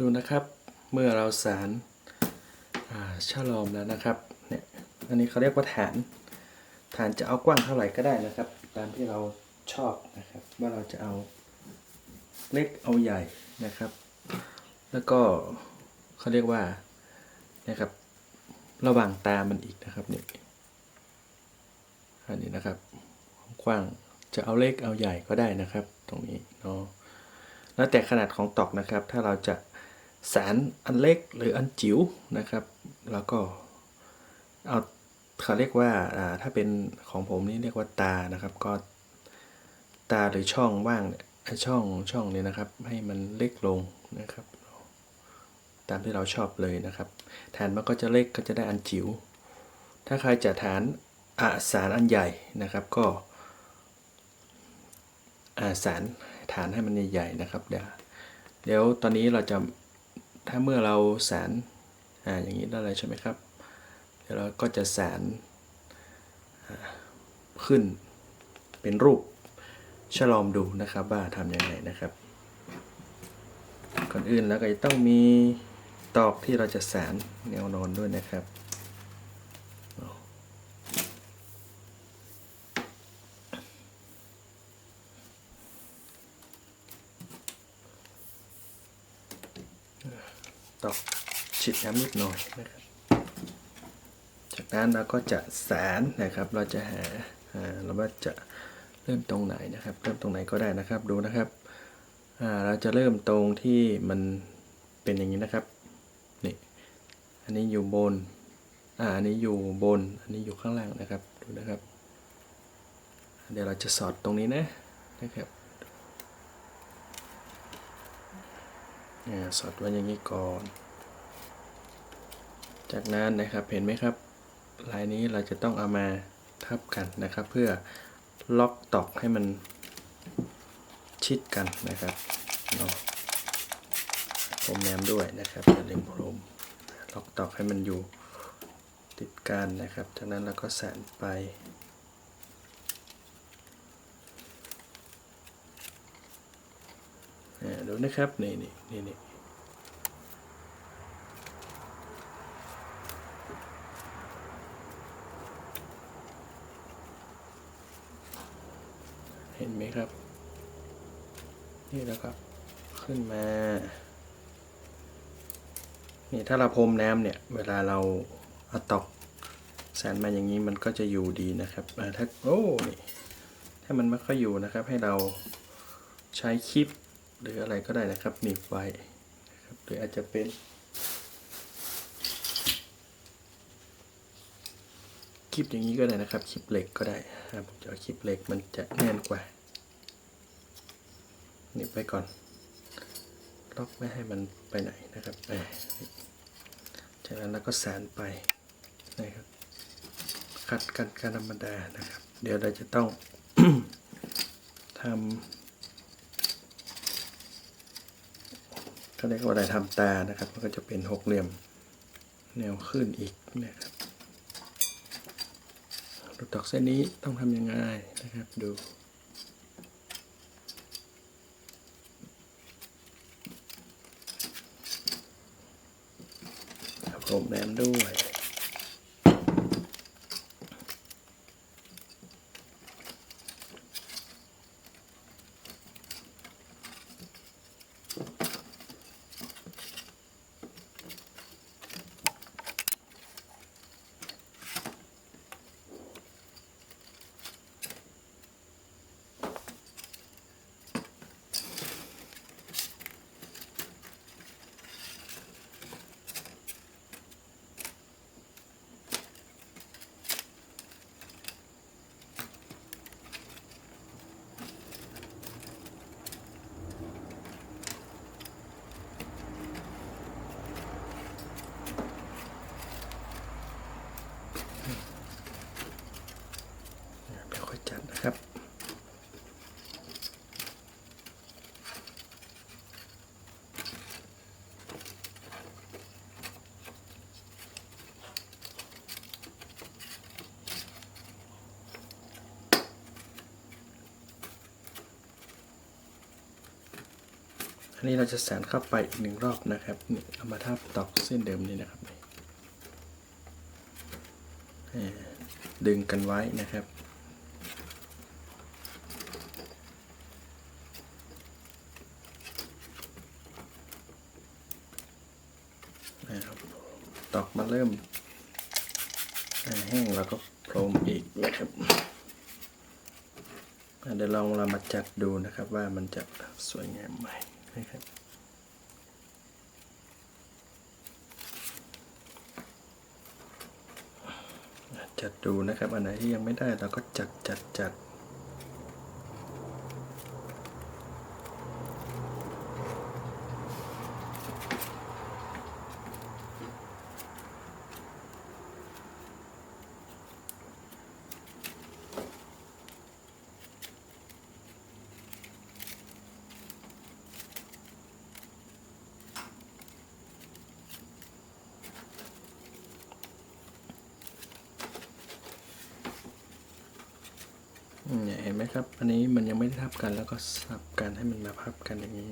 ดูนะครับเมื่อเราสารอ่าฉลอมแล้วนะครับเนี่ยอันนี้เขาเรียกว่าฐาน ฐานจะเอากว้างเท่าไหร่ก็ได้นะครับ ตามที่เราชอบนะครับ ว่าเราจะเอาเล็กเอาใหญ่นะครับ แล้วก็เขาเรียกว่านะครับระหว่างตามันอีกนะครับเนี่ยอันนี้นะครับกว้างจะเอาเล็กเอาใหญ่ก็ได้นะครับ ตรงนี้เนาะแล้วแต่ขนาดของตอกนะครับ ถ้าเราจะ สารอันเล็กหรืออันจิ๋วนะครับ แล้วก็เอาเขาเรียกว่าถ้าเป็นของผมนี่เรียกว่าตานะครับ ก็ตาหรือช่องว่างเนี่ยช่องช่องนี้นะครับ ให้มันเล็กลงนะครับ ตามที่เราชอบเลยนะครับฐานมันก็จะเล็กก็จะได้อันจิ๋วถ้าใครจะฐานอาสารอันใหญ่นะครับก็อาสารฐานให้มันใหญ่ๆนะครับเดี๋ยวเดี๋ยวตอนนี้เราจะ ถ้าเมื่อเราแสนอ่าอย่างนี้ได้เลยใช่ไหมครับ เดี๋ยวเราก็จะแสนขึ้นเป็นรูปฉลอมดูนะครับว่าทำยังไงนะครับ ก่อนอื่นแล้วก็จะต้องมีตอกที่เราจะแสนแนวนอนด้วยนะครับ ตอก ฉีดน้ำนิดหน่อยนะครับ จากนั้นเราก็จะสารนะครับ เราจะหาเราว่าจะเริ่มตรงไหนนะครับ เริ่มตรงไหนก็ได้นะครับดูนะครับเราจะเริ่มตรงที่มันเป็นอย่างนี้นะครับนี่อันนี้อยู่บนอ่าอันนี้อยู่บน อันนี้อยู่ข้างล่างนะครับดูนะครับ เดี๋ยวเราจะสอดตรงนี้นะนะครับอ่าสอดไว้อย่างนี้ก่อน จากนั้นนะครับเห็นไหมครับ ลายนี้เราจะต้องเอามาทับกันนะครับ เพื่อล็อกตอกให้มันชิดกันนะครับเนาะผมแนมด้วยนะครับอย่าลืมพรมล็อกตอกให้มันอยู่ติดกันนะครับ จากนั้นเราก็แสนไปอ่าดูนะครับ นี่นี่นี่นี่เห็นไหมครับ นี่แล้วก็ขึ้นมา นี่ถ้าเราพรมน้ำเนี่ย เวลาเราเอาตอกแสนมาอย่างนี้มันก็จะอยู่ดีนะครับอ่ถ้าโอ้นี่ถ้ามันไม่ค่อยอยู่นะครับ ให้เราใช้คลิปหรืออะไรก็ได้นะครับหนีบไว้นะครับหรืออาจจะเป็นคลิปอย่างนี้ก็ได้นะครับคลิปเหล็กก็ได้ครับผมจะเอาคลิปเหล็กมันจะแน่นกว่า หนีบไว้ก่อน ล็อกไม่ให้มันไปไหนนะครับจากนั้นเราก็แสนไปนะครับขัดกันการธรรมดานะครับ เดี๋ยวเราจะต้องทำก็เรียกว่าอะไรทำตานะครับ มันก็จะเป็นหกเหลี่ยมแนวขึ้นอีกนะครับรูตอกเส้นนี้ต้องทำยังไงนะครับดู อันนี้เราจะแสนเข้าไปอีกหนึ่งรอบนะครับนี่เอามาทับตอกเส้นเดิมนี่นะครับนี่อ่าดึงกันไว้นะครับ ตอกมาเริ่มแห้งแล้วก็โพรมอีกนะครับเดี๋ยวลองเรามาจัดดูนะครับว่ามันจะสวยงามไหม นะครับจัดดูนะครับ อันไหนที่ยังไม่ได้เราก็จัดจัดจัด ไหมครับ อันนี้มันยังไม่ได้ทับกันแล้วก็สับกันให้มันมาพับกันอย่างนี้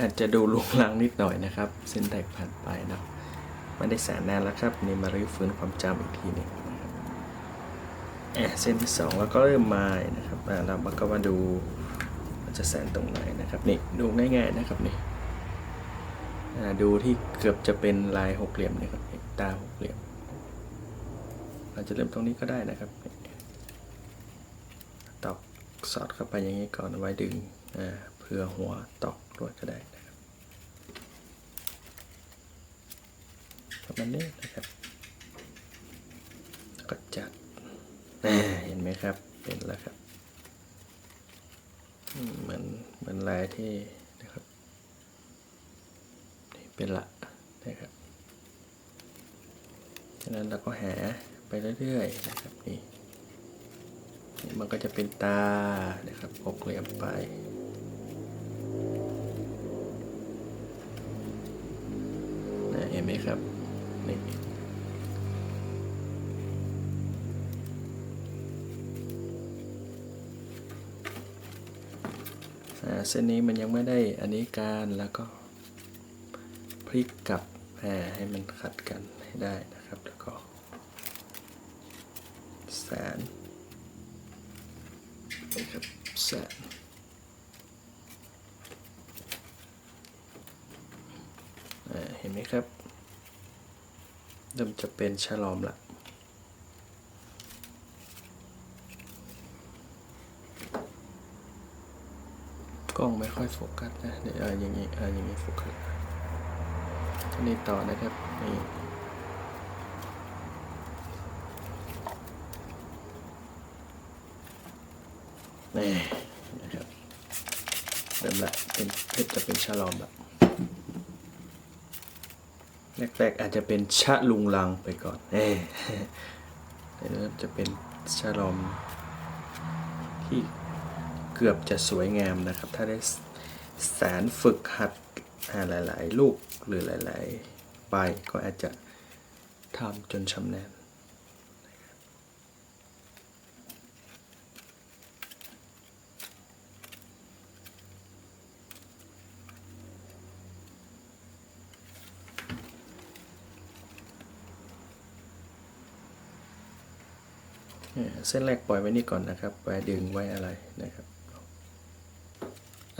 อาจจะดูลุงลังนิดหน่อยนะครับ เส้นแตกผ่านไปนะไม่ได้แสนนานแล้วครับนี่มารื้อฟื้นความจำอีกทีหนึ่งนะครับอะเส้นที่สองแล้วก็เริ่มมานะครับเรามาก็มาดูมันจะแสนตรงไหนนะครับนี่ดูง่ายๆนะครับนี่ดูที่เกือบจะเป็นลายหกเหลี่ยมนะครับตาหกเหลี่ยมเราจะเริ่มตรงนี้ก็ได้นะครับตอกสอดเข้าไปอย่างนี้ก่อนไว้ดึงอ่า เพื่อหัวตอกลวดก็ได้นะครับประมาณนี้นะครับก็จัดเห็นไหมครับเป็นแล้วครับเหมือนเหมือนลายที่นะครับนี่เป็นละนะครับฉะนั้นเราก็หาไปเรื่อยๆนะครับนี่นี่มันก็จะเป็นตานะครับหกเหลี่ยมไป นะเห็นไหมครับนี่เส้นนี้มันยังไม่ได้อันนี้การแล้วก็พลิกกลับอ่ให้มันขัดกันให้ได้นะครับแล้วก็แสนนี่ครับแสนเห็นไหมครับ เริ่มจะเป็นฉลอมละกล้องไม่ค่อยโฟกัสนะเดี๋ยวอย่างนี้อย่างนี้โฟกัสอันี้ต่อนะครับนี่นะครับเริ่มละเป็นเริ่มจะเป็นฉลอมละ แรกอาจจะเป็นชะลุงลังไปก่อนเอ้เดี๋ยวจะเป็นชะลอมที่เกือบจะสวยงามนะครับ ถ้าได้แสนฝึกหัดหลาย ๆ ลูกหรือหลายๆใบก็อาจจะทำจนชำนาญ เส้นแรกปล่อยไว้นี่ก่อนนะครับไว้ดึงไว้อะไรนะครับ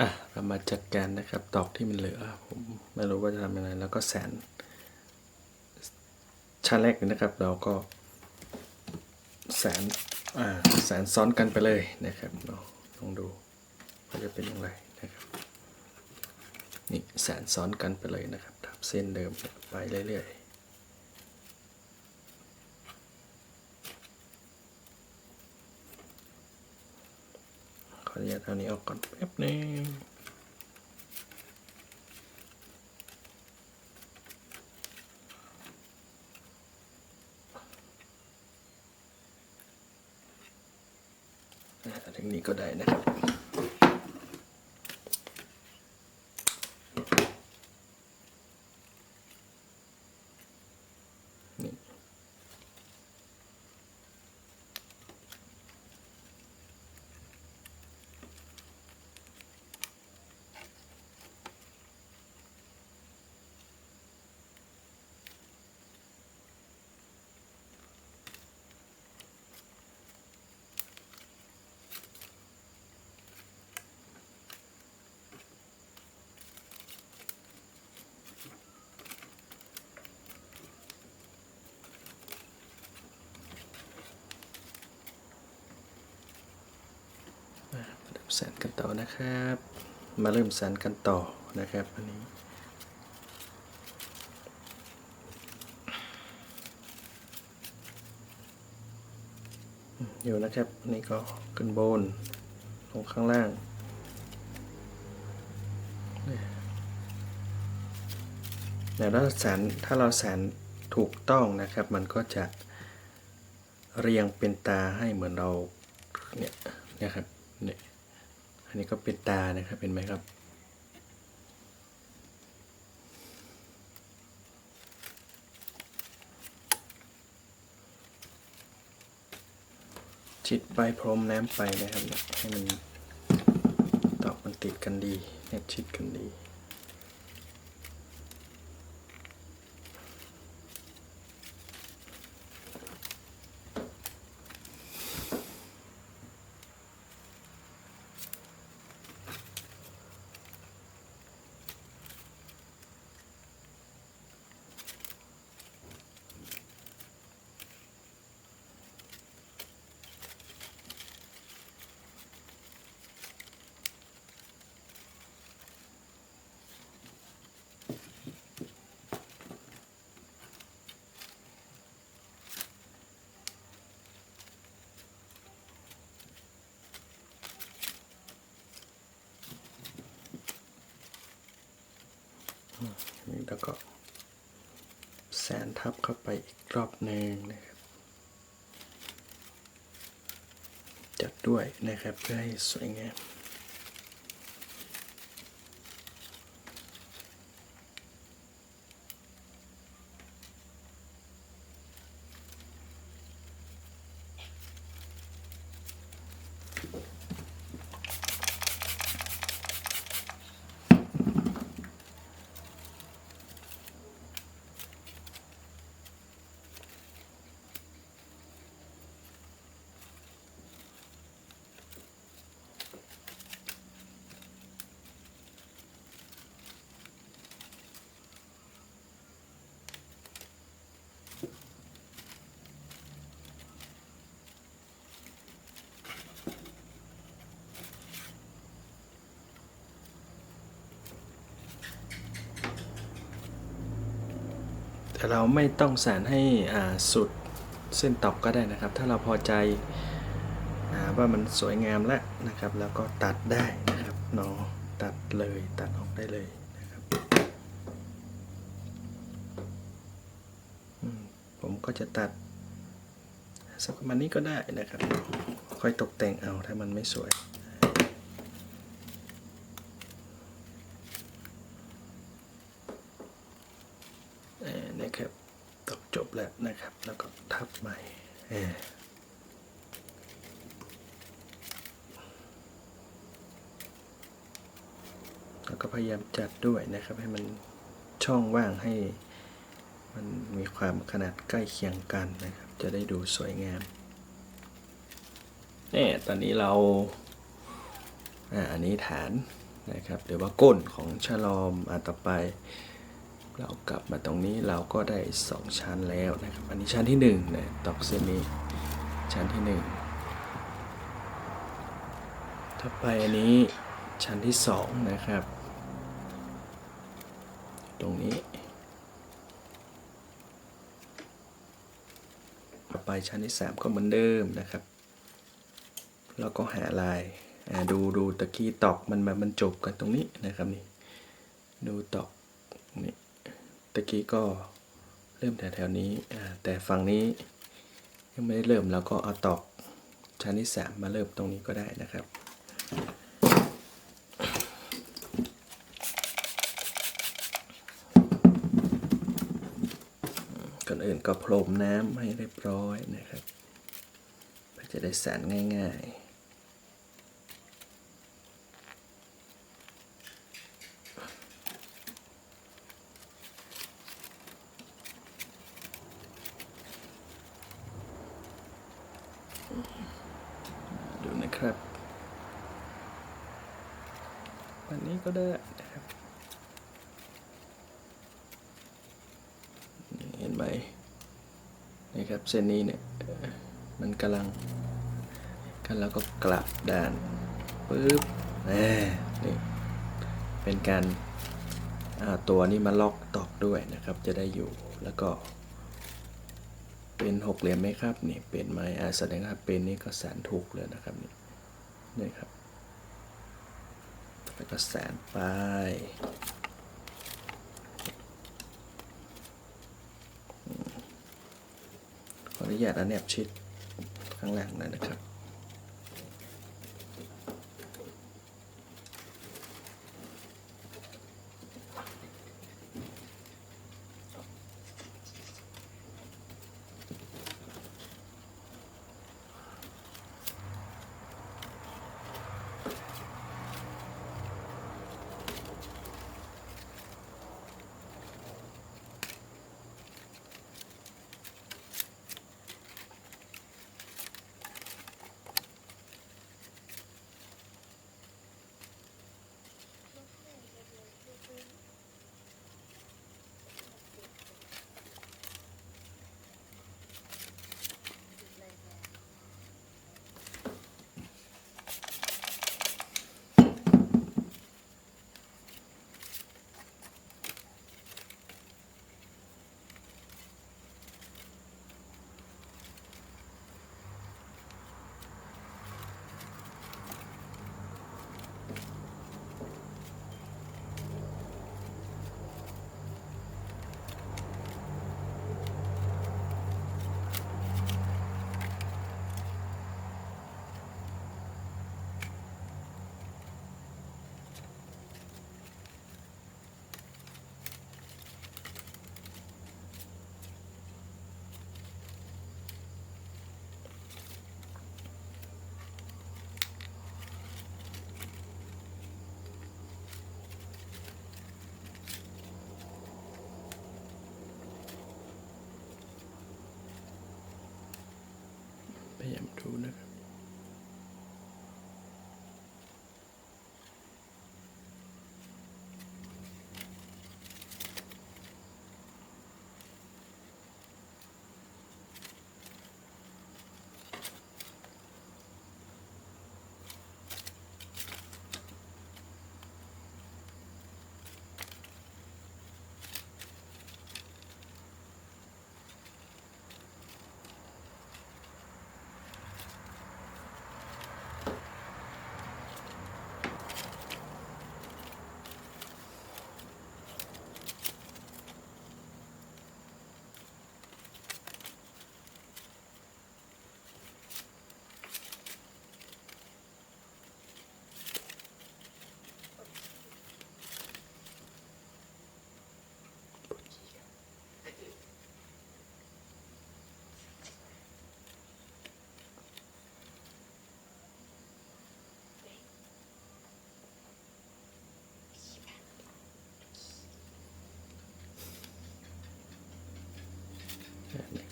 อะเรามาจัดการนะครับตอกที่มันเหลือผมไม่รู้ว่าจะทำยังไงแล้วก็แสนชั้นแรกนี้นะครับ เราก็แสนอ่าแสนซ้อนกันไปเลยนะครับเนาะลองดูว่าจะเป็นอย่างไรนะครับนี่แสนซ้อนกันไปเลยนะครับทับเส้นเดิมไปเรื่อยๆ ขออนุญาตเอานี้ออกก่อนแป๊บนึงอ่าถึงนี้ก็ได้นะครับ มาเริ่มแสนกันต่อนะครับ มาเริ่มแสนกันต่อนะครับอันนี้อยู่นะครับอันนี่ก็ขึ้นบนลงข้างล่างแต่ถ้าแสนถ้าเราแสนถูกต้องนะครับ มันก็จะเรียงเป็นตาให้เหมือนเราเนี่ยนี่ยครับเนี่ย อันนี้ก็เป็นตานะครับเป็นไหมครับชิดใบพรมน้ำไปนะครับ ให้มันตอกมันติดกันดีเนี่ยชิดกันดี นี่แล้วก็แสนทับเข้าไปอีกรอบหนึ่งนะครับ จัดด้วยนะครับเพื่อให้สวยงาม เราไม่ต้องแสนให้สุดเส้นตอกก็ได้นะครับ ถ้าเราพอใจอว่ามันสวยงามแล้วนะครับ แล้วก็ตัดได้นะครับเนาะตัดเลยตัดออกได้เลยนะครับผมก็จะตัดสักประมาณนี้ก็ได้นะครับ ค่อยตกแต่งเอาถ้ามันไม่สวย เอ่อ นะครับ แล้วก็ทับใหม่เออแล้วก็พยายามจัดด้วยนะครับ ให้มันช่องว่างให้มันมีความขนาดใกล้เคียงกันนะครับ จะได้ดูสวยงามเนี่ยตอนนี้เราอ่าอันนี้ฐานนะครับหรือว่าก้นของชะลอมอันต่อไป เรากลับมาตรงนี้เราก็ได้ 2 ชั้นแล้วนะครับ อันนี้ชั้นที่1นะตอกเส้นนี้ชั้นที่ 1 ถ้าไปอันนี้ชั้นที่ 2 นะครับ ตรงนี้ต่อไปชั้นที่ 3 ก็เหมือนเดิมนะครับแล้วก็หาลายดูดูตะกี้ตอกมันมามันจบกันตรงนี้นะครับนี่ดูตอกนี่ ตะกี้ก็เริ่มแถวๆนี้ แต่ฝั่งนี้ยังไม่ได้เริ่มเราก็เอาตอกชั้นที่ 3 มาเริ่มตรงนี้ก็ได้นะครับก่อนอื่นก็พรมน้ำให้เรียบร้อยนะครับเพื่อจะได้สานง่าย ๆ ดูนะครับวันนี้ก็ได้นะครับ นี่เห็นไหมนี่ครับเส้นนี้เนี่ยมันกำลังกันแล้วก็กลับด้านปึ๊บนี่เป็นการเอาตัวนี้มาล็อกตอกด้วยนะครับ จะได้อยู่แล้วก็ เป็นหกเหลี่ยมไหมครับนี่เป็นไหมอ่าแสดงว่าเป็นนี่ก็แสนถูกเลยนะครับนี่นี่ครับแล้วก็แสนไปอืมขออนุ ญาตอันแนบชิดข้างหลังหน่อยนะครับ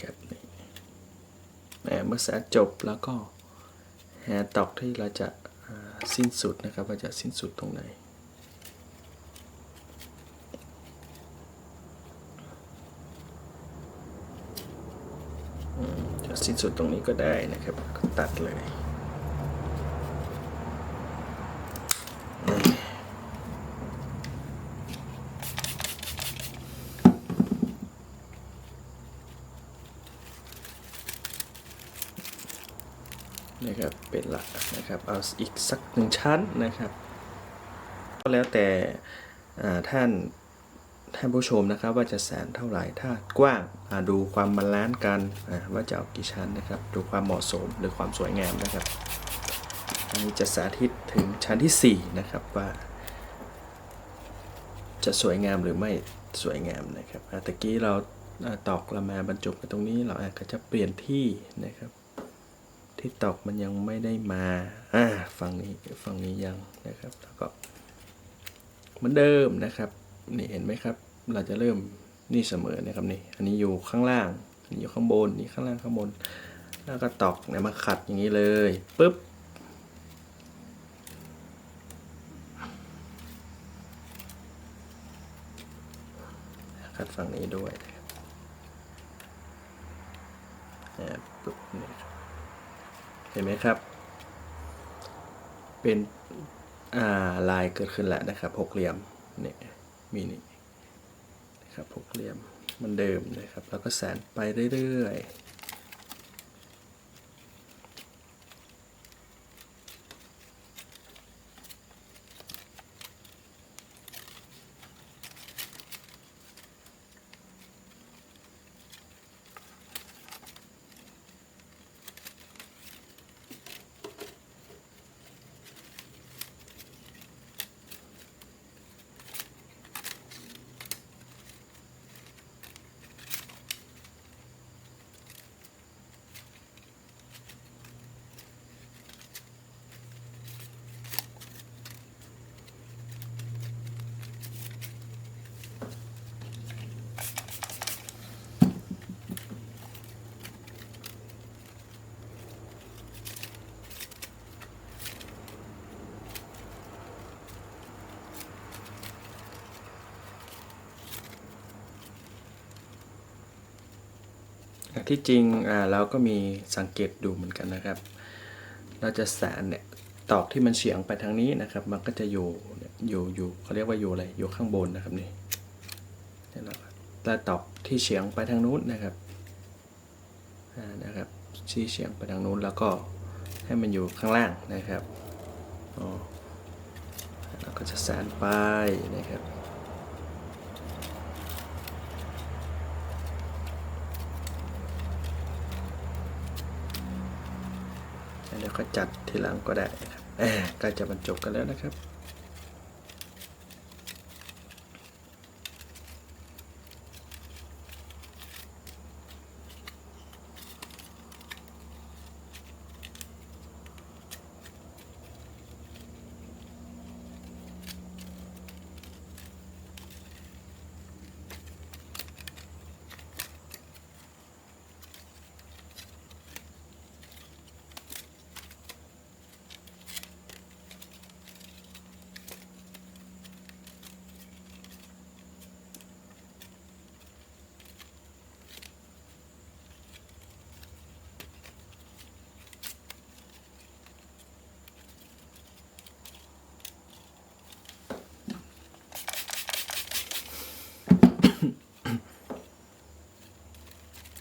ครับเมื่อแสจบแล้วก็แฮตอกที่เราจะสิ้นสุดนะครับเราจะสิ้นสุดตรงไหนจะสิ้นสุดตรงนี้ก็ได้นะครับ ตัดเลย อาอีกสักหนึ่งชั้นนะครับก็แล้วแต่ท่านท่านผู้ชมนะครับว่าจะแสนเท่าไหร่ถ้ากว้างดูความบาลานซ์กันว่าจะเอากี่ชั้นนะครับ ดูความเหมาะสมหรือความสวยงามนะครับอันนี้จะสาธิตถึงชั้นที่ 4 นะครับว่า จะสวยงามหรือไม่สวยงามนะครับตะกี้เราตอกเรามาบรรจบกันตรงนี้เราอาจจะเปลี่ยนที่นะครับ ที่ตอกมันยังไม่ได้มาอ่าฝั่งนี้ฝั่งนี้ยังนะครับแล้วก็เหมือนเดิมนะครับนี่เห็นไหมครับ เราจะเริ่มนี่เสมอนะครับนี่อันนี้อยู่ข้างล่างอันนี้อยู่ข้างบนนี่ข้างล่างข้างบน แล้วก็ตอกเนี่ยมาขัดอย่างนี้เลยปุ๊บขัดฝั่งนี้ด้วยนะครับอ่าปุ๊บนี่ครับ เห็นไหมครับ เป็นอ่าลายเกิดขึ้นแล้วนะครับหกเหลี่ยมเนี่ยมีนี่นะครับหกเหลี่ยมมันเดิมนะครับ แล้วก็แสนไปเรื่อยๆ ที่จริงเราก็มีสังเกตดูเหมือนกันนะครับ เราจะแสนเนี่ยตอกที่มันเฉียงไปทางนี้นะครับ มันก็จะอยู่อยู่อยู่เขาเรียกว่าอยู่อะไรอยู่ข้างบนนะครับนี่เนี่นะครับแต่ตอกที่เฉียงไปทางนู้นนะครับอ่นะครับที่เฉียงไปทางนู้นแล้วก็ให้มันอยู่ข้างล่างนะครับอ๋อเราก็จะแสนไปนะครับี๋ยวก็จัดทีหลังก็ได้นะครับแหมใกล้จะบรรจบกันแล้วนะครับ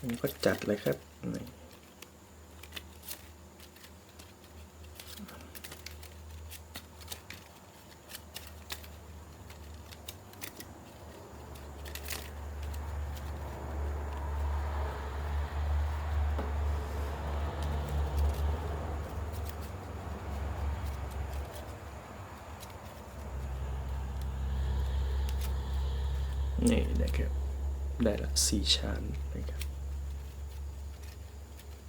มันก็จัดเลยครับนี่นี่นะครับ ได้ละสี่ชั้นนะครับ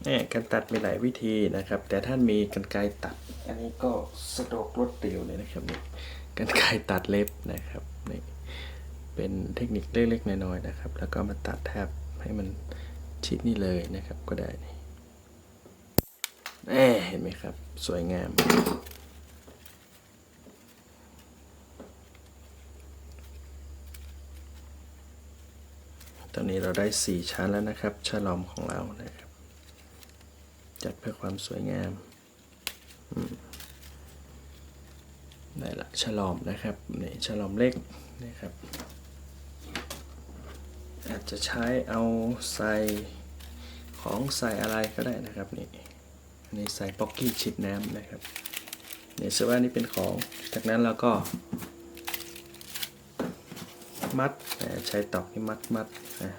เนี่ยการตัดมีหลายวิธีนะครับ แต่ท่านมีกันไกรตัด อันนี้ก็สะดวกรวดเร็วเลยนะครับนี่กันไกรตัดเล็บนะครับนี่เป็นเทคนิคเล็กๆน้อยๆนะครับ แล้วก็มาตัดแทบให้มันชิดนี่เลยนะครับก็ได้นี่เห็นไหมครับ สวยงามตอนนี้เราได้ 4 ชั้นแล้วนะครับฉลอมของเรานะครับ จัดเพื่อความสวยงามมได้ละฉลอมนะครับนี่ฉลอมเล็กนะครับ อาจจะใช้เอาใส่ของใส่อะไรก็ได้นะครับนี่อันนี้ใส่ป๊อกกี้ฉีดน้ำนะครับเนี่ยเสื้อว่านี่เป็นของ จากนั้นเราก็ มัดใช้ตอกนี่มัดมัดอ่า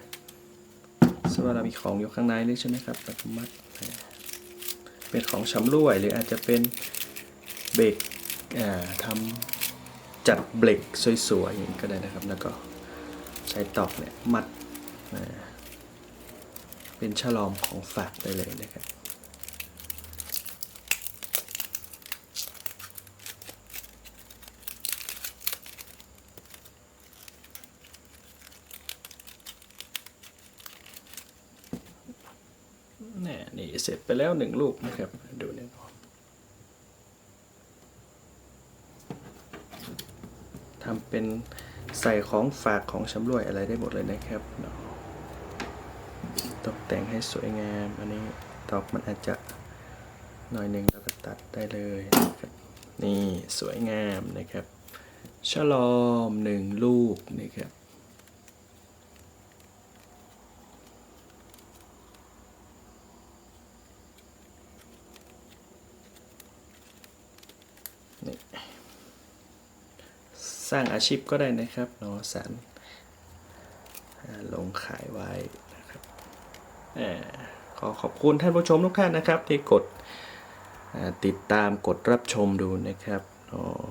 สมมติว่าเรามีของอยู่ข้างในนี่ใช่ไหมครับแล้วก็มัดอ่า เป็นของชำร่วย หรืออาจจะเป็นเบรกทำจัดเบรกสวยๆอย่างนี้ก็ได้นะครับ แล้วก็ใช้ตอกเนี่ยมัดเป็นฉลอมของฝากได้เลยนะครับ นี่นี่เสร็จไป แล้วหนึ่งลูกนะครับ ดูเนี่ยทำเป็นใส่ของฝากของชำร่วยอะไรได้หมดเลยนะครับตกแต่งให้สวยงาม อันนี้ตอกมันอาจจะหน่อยหนึ่งแล้วก็ตัดได้เลยนะครับนี่สวยงามนะครับ ฉลอมหนึ่งลูกนะครับ สร้างอาชีพก็ได้นะครับเนาะสารลงขายไว้นะครับอขอขอบคุณท่านผู้ชมทุกท่านนะครับที่กดติดตามกดรับชมดูนะครับเนาะ